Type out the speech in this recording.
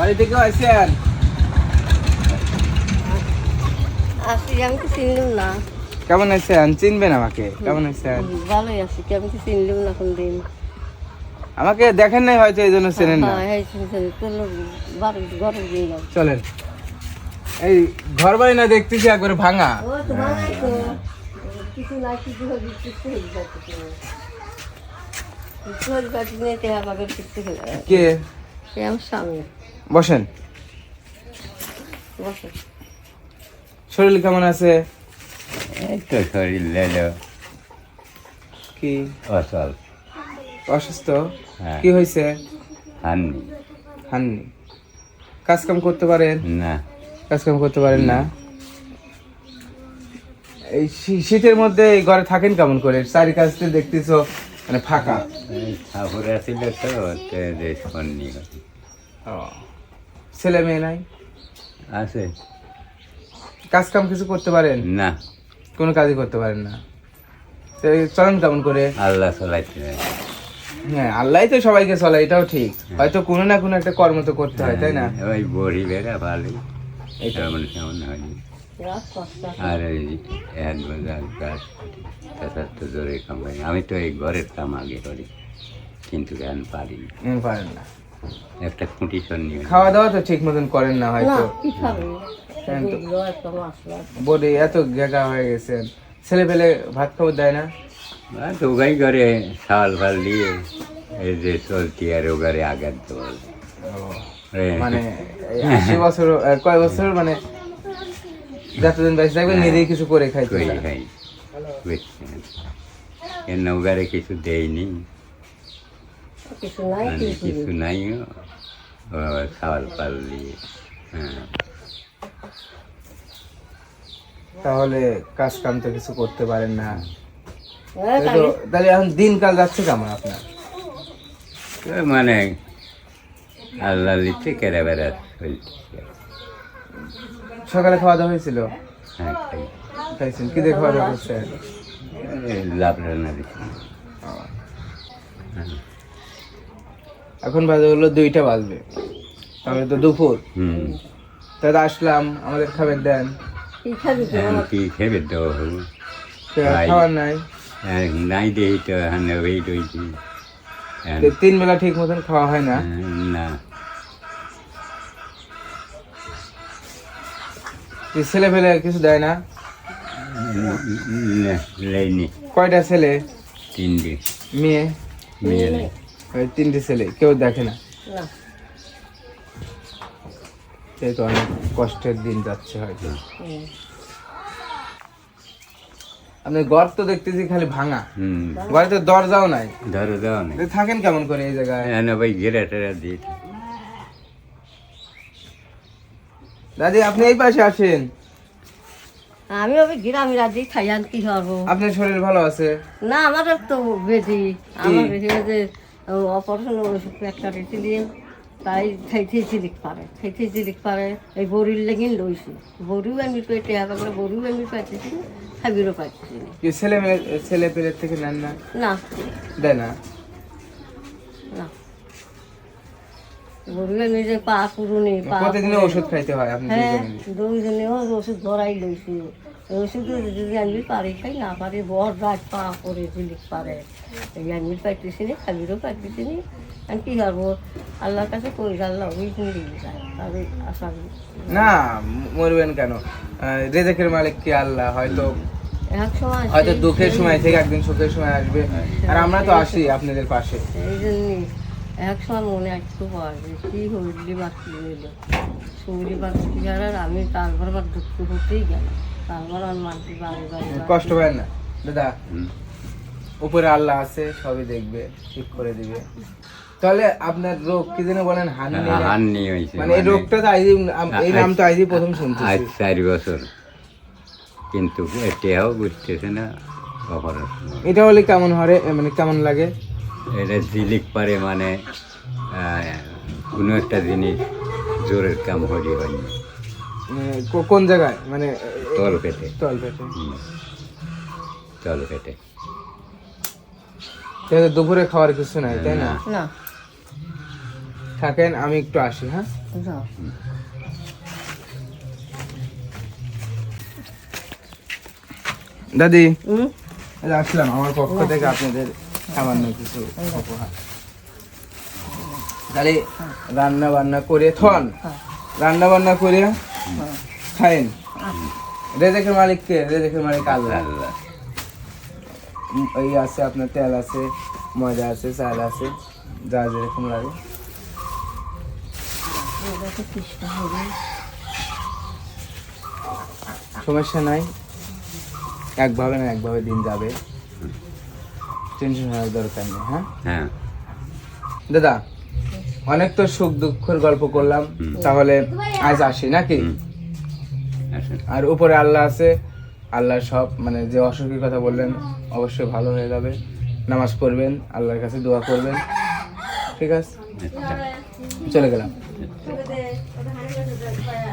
বাড়ি থেকে আসছেন আসি আমি তো চিনলাম না। কেমন আছেন? চিনবেন আমাকে? কেমন আছেন? ভালোই আছি। কি আমি তো চিনলাম না কোন দিন। আমাকে দেখেন নাই হয়তো এই জন্য চেনেন না। হ্যাঁ চলেন। এই ঘর বাড়ি না দেখতেছি একবারে ভাঙা। কে? আমার স্বামী। বসেন। বসে শরীর কেমন আছে? এই তো শরীর লেলো কি? অচল অসুস্থ? হ্যাঁ। কি হয়েছে? হাননি হাননি কাজ কাম করতে পারেন? না। কাজ কাম করতে পারেন না? এই শীতের মধ্যে এই ঘরে থাকেন কেমন করে? চারি কাজ দেখতেছো মানে ফাঁকা। ঠাকুর আসিল তো তে দেশ ও। ছেলে মেয়ে নাই? আছে। কাজ কাম কিছু করতে পারেন? না। কোনো কাজই করতে পারেন না। চলেন কেমন করে? আল্লাহ চলাইতে হ্যাঁ আল্লাহ তো সবাইকে চলে এটাও ঠিক। হয়তো কোনো না কোনো একটা কর্ম তো করতে হয় তাই না? ওই বড়ি বেড়া ভালোই এইটা তেমন কেমন রাত আর এই এক বাজার গাছ তাছাড়া তো জোরে কামাই। আমি তো এই ঘরের কাম আগে করি কিন্তু জ্ঞান পারি পারেন না। একটা খুঁটি সন্নি খাওয়া দাওয়া তো ঠিক মতন করেন না হয়তো। হ্যাঁ বডি এত গেগা হয়ে গেছেন ছেলে পেলে ভাত খাবার দেয় না? ওগাই করে শাল ফাল দিয়ে এই যে চলতি আর ওগারে আঘাত দেওয়াল মানে এই আশি বছর কয় বছর? মানে যতদিন বেঁচে থাকবে নিজেই কিছু করে খাই। বুঝছেন? এর নৌকারে কিছু দেয়নি। কিছু নাই কিছু নাই ও আবার শাল হ্যাঁ তাহলে কাজ কাম তো কিছু করতে পারেন না। হ্যাঁ, তো- তাহলে এখন দিনকাল যাচ্ছে কেমন আপনার? মানে আল্লাহ লিখতে কেড়ে বেড়া চলছে। সকালে খাওয়া দাওয়া হয়েছিল? হ্যাঁ খাই। খাইছেন কি দিয়ে খাওয়া দাওয়া করছেন? লাভ রান্না দিচ্ছি এখন বাজে হলো দুইটা বাজবে তাহলে তো দুপুর হুম তাহলে আসলাম আমাদের খাবার দেন কি খাবি তো এখন কি খেবে দেওয়া তো খাবার নাই নাই দেই তো এখন ওয়েট হয়েছি তিন বেলা ঠিক মতন খাওয়া হয় না না ছেলে ফেলে কিছু দেয় না কয়টা ছেলে তিনটে মেয়ে মেয়ে তিনটে ছেলে কেউ দেখে না। না। সেই তো অনেক কষ্টের দিন যাচ্ছে হয়তো। আপনি ঘর তো দেখতেছি খালি ভাঙা। হুম। ঘরে তো দরজাও নাই। ধরো দাও থাকেন কেমন করে এই জায়গায়? এনে ভাই ঘেরা টেরা দিয়ে দাদি আপনি এই পাশে আসেন। আমি ওই গ্রামে রাজি খাই আর কি করব আপনার শরীর ভালো আছে? না আমার তো বেদি আমার যে অপারেশন একটা রেখে দিয়ে তাই খাইতে জিলিক পারে খাইতে জিলিক পারে এই বড়ির লেগিন লইছি বড়িও আমি পেটে হবে করে বড়িও আমি পাইতেছি খাবিরও পাইতেছি। ছেলে ছেলে পেলের থেকে নেন না? না। দেয় না? না। বড়িও আমি যে পা পুরুনি পা ওষুধ খাইতে হয় আপনি হ্যাঁ দুইজনে। ওষুধ ধরাই লইছি। ওষুধ যদি আমি পারি খাই না পারি বড় রাত পা করে ঝিলিক পারে এই আমি পাইতেছি নি খাবিরও পাইতেছি নি আমি কি করব আল্লাহর কাছে কই আল্লাহ ওই তুমি না মরবেন কেন? রেজেকের মালিক কি আল্লাহ? হয়তো এক সময় হয়তো দুঃখের সময় থেকে একদিন সুখের সময় আসবে। আর আমরা তো আসি আপনাদের পাশে। এই জন্যই এক সময় মনে একটু পাওয়া যে কি হইলি বাকি নিল শুনলি বাকি আর আমি তারপর আবার দুঃখ হতেই গেল কষ্ট পায় না। দাদা উপরে আল্লাহ আছে সবই দেখবে ঠিক করে দিবে। তাহলে আপনার রোগ কি যেন বলেন হানি হান্নি হয়েছে মানে এই রোগটা তো আইজি এই নাম তো আইজি প্রথম শুনছি আজ চারি বছর। কিন্তু এটাও বুঝতেছে না এটা হলে কেমন হরে মানে কেমন লাগে? এটা জিলিক পারে মানে আহ, কোনো একটা জিনিস জোরের কাম হরি হয়নি মানে কোন জায়গায়? মানে তল পেটে তল পেটে। তল পেটে তাহলে দুপুরে খাওয়ার কিছু নাই তাই না? না। থাকেন আমি একটু আসি হ্যাঁ? দাদি? হুম? আসলাম আমার পক্ষ থেকে আপনাদের সামান্য কিছু উপহার। তাহলে রান্না বান্না করে থন হ্যাঁ। রান্না বান্না করে খাইন। রেজেকের মালিক কে? রেজেকের মালিক আল্লাহ। এই আছে আপনার তেল আছে ময়দা আছে চাল আছে যা যেরকম লাগে। সমস্যা নাই। একভাবে না একভাবে দিন যাবে। টেনশন হওয়ার দরকার নেই হ্যাঁ? হ্যাঁ। দাদা অনেক তো সুখ দুঃখের গল্প করলাম তাহলে আজ আসি নাকি। আর উপরে আল্লাহ আছে আল্লাহ সব মানে যে অসুখের কথা বললেন অবশ্যই ভালো হয়ে যাবে। নামাজ পড়বেন আল্লাহর কাছে দোয়া করবেন। ঠিক আছে? আচ্ছা। চলে গেলাম। গেছে